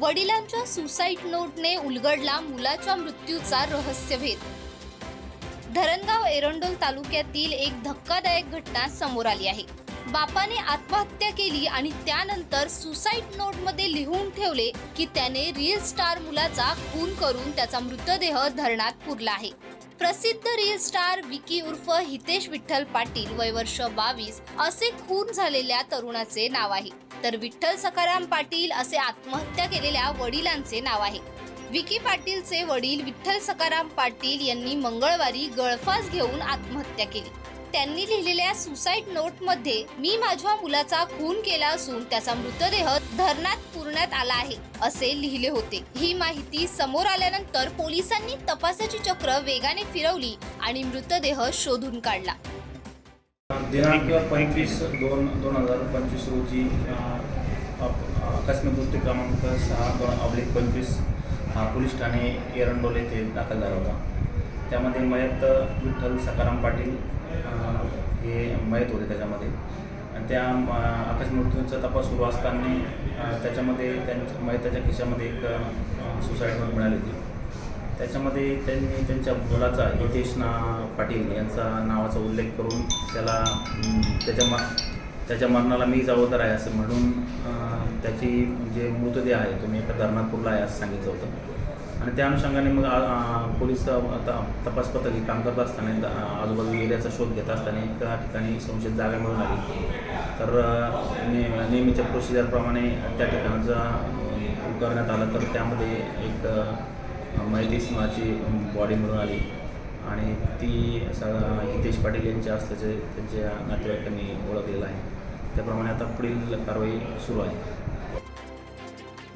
वडिलांच्या सुसाईड नोटने उलगडला मुलाच्या मृत्यूचा रहस्यभेद. धरणगाव एरंडोल तालुक्यातील एक धक्कादायक घटना समोर आली आहे. बापाने आत्महत्या केली आणि त्यानंतर सुसाईड नोटमध्ये लिहून ठेवले की त्याने रील स्टार मुलाचा खून करून त्याचा मृतदेह धरणात पुरला आहे. प्रसिद्ध रील स्टार विकी उर्फ हितेश विठ्ठल पाटील वय वर्ष बावीस असे खून झालेल्या तरुणाचे नाव आहे. तर विठ्ठल सखाराम पाटील असे आत्महत्या केलेल्या वडिलांचे नाव आहे. विकी पाटीलचे वडील विठ्ठल सखाराम पाटील यांनी मंगळवारी गळफास घेऊन आत्महत्या केली. त्यांनी लिहिलेल्या सुसाईड नोटमध्ये मी माझ्या मुलाचा खून केला असून त्याचा मृतदेह धरणात पुरण्यात आला आहे असे लिहिले होते. ही माहिती समोर आल्यानंतर पोलिसांनी तपासाची चक्र वेगाने फिरवली आणि मृतदेह शोधून काढला. दिनांक पंचवीस दोन दोन हजार पंचवीस रोजी आकस्मिक मृत्यू क्रमांक सहा दोन ऑब्लिक पंचवीस हा पोलीस ठाणे एरंडोल येथे दाखल झाला होता. त्यामध्ये मयत विठ्ठल सकाराम पाटील हे मयत होते त्याच्यामध्ये. आणि त्या म, मृत्यूंचा तपास सुरू असताना त्याच्यामध्ये त्यांच्या मयताच्या खिशामध्ये एक सुसाईड नोट मिळाली होती. त्याच्यामध्ये त्यांनी त्यांच्या मुलाचा हितेश ना पाटील यांचा नावाचा उल्लेख करून त्याला त्याच्या मा त्याच्या मरणाला मी जबाबदार आहे असं म्हणून त्याची जे मृतदेह आहे तो मी एका धरणापूरला आहे असं सांगितलं होतं. आणि त्या अनुषंगाने मग पोलीस आता तपास पथक काम करत असताना आजूबाजू एरियाचा शोध घेत असताना एका ठिकाणी संशयित जागा मिळून आली. तर ने नेहमीच्या प्रोसिजरप्रमाणे त्या ठिकाणाचा करण्यात आलं. तर त्यामध्ये एक अं, मैतीस नावाची बॉडी मिळून आली. आणि ती हितेश पाटील यांच्या असल्याचे त्यांच्या नातेवाईकांनी ओळखलेलं आहे. त्याप्रमाणे आता पुढील कारवाई सुरू आहे.